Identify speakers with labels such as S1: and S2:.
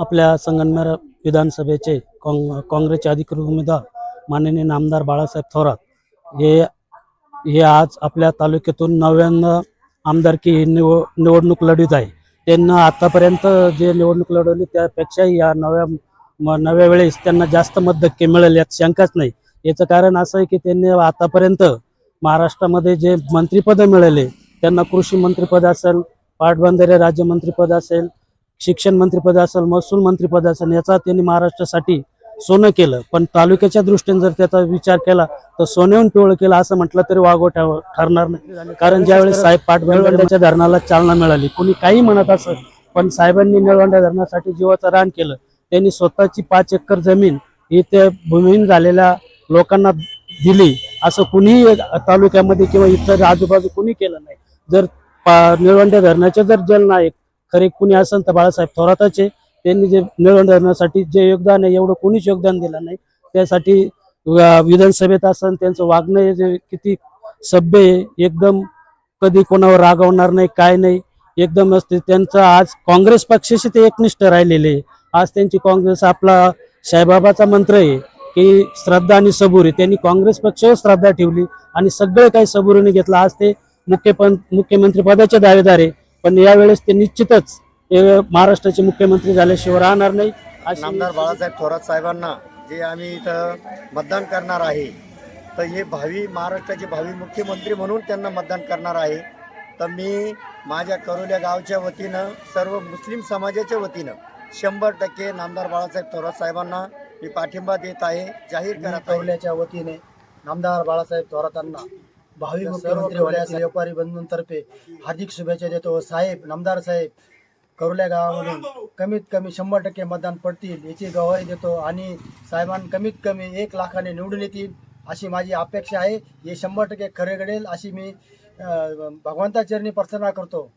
S1: आपल्या संगमनेर विधानसभेचे काँग काँग्रेसचे अधिकृत उमेदवार माननीय नामदार बाळासाहेब थोरात हे हे आज आपल्या तालुक्यातून नव्यानं आमदारकी निव निवडणूक लढवीत आहे. त्यांना आतापर्यंत जे निवडणूक लढवली त्यापेक्षाही या नव्या म- नव्या वेळेस त्यांना जास्त मतधक्के मिळेल यात शंकाच नाही. याचं कारण असं आहे की त्यांनी आतापर्यंत महाराष्ट्रामध्ये जे मंत्रिपदं मिळाले त्यांना कृषी मंत्रिपद असेल पाटबंधारे राज्यमंत्रीपद असेल शिक्षण मंत्रीपद असेल महसूल मंत्रीपद असेल याचा त्यांनी महाराष्ट्रासाठी सोनं केलं. पण तालुक्याच्या दृष्टीने जर त्याचा विचार केला तर सोन्याहून पिवळं केलं असं म्हटलं तरी वागो ठेव- ठरणार नाही. कारण ज्यावेळेस साहेब पाटबंधाऱ्याच्या धरणाला चालना मिळाली कुणी काही म्हणत असं पण साहेबांनी निळवंड्या धरणासाठी जीवाचं रान केलं. त्यांनी स्वतःची पाच एकर जमीन ही त्या भूमिहीन झालेल्या लोकांना दिली असं कुणीही तालुक्यामध्ये किंवा इतर आजूबाजू कुणी केलं नाही. जर निळवंड्या धरणाचे जर जल नायक खरे कुणी असेल तर बाळासाहेब थोरातच आहे. त्यांनी जे मिळवून धरण्यासाठी जे योगदान आहे एवढं कोणीच योगदान दिलं नाही. त्यासाठी विधानसभेत असन त्यांचं वागणं हे जे किती सभ्य आहे एकदम कधी कोणावर रागवणार नाही काय नाही एकदम असते. त्यांचं आज काँग्रेस पक्षाशी ते एकनिष्ठ राहिलेले आहे. आज त्यांची काँग्रेस आपला साईबाबाचा मंत्र आहे की श्रद्धा आणि सबुरी. त्यांनी काँग्रेस पक्षावर श्रद्धा ठेवली आणि सगळे काही सबुरीने घेतलं. आज ते मुख्यपं मुख्यमंत्री पदाचे दावेदार आहे. पण यावेळेस ते निश्चितच हे महाराष्ट्राचे मुख्यमंत्री झाल्याशिवाय राहणार नाही. अशी
S2: नामदार बाळासाहेब थोरात साहेबांना जे आम्ही इथं मतदान करणार आहे तर हे भावी महाराष्ट्राचे भावी मुख्यमंत्री म्हणून त्यांना मतदान करणार आहे. तर मी माझ्या करोल्या गावच्या वतीनं सर्व मुस्लिम समाजाच्या वतीनं शंभर टक्के नामदार बाळासाहेब थोरात साहेबांना मी पाठिंबा देत आहे जाहीर करत आहे.
S3: कौल्याच्या वतीने नामदार बाळासाहेब थोरातांना भावी मुख्यमंत्री होण्यासाठी व्यापारी बंधूंतर्फे हार्दिक शुभेच्छा देतो. साहेब नामदार साहेब करुल्या गावामधून कमीत कमी शंभर टक्के मतदान पडतील याची गवाही देतो आणि साहेबां कमीत कमी एक लाखाने निवडून येतील अशी माझी अपेक्षा आहे. हे शंभर टक्के खरे घडेल अशी मी भगवंताचरणी प्रार्थना करतो.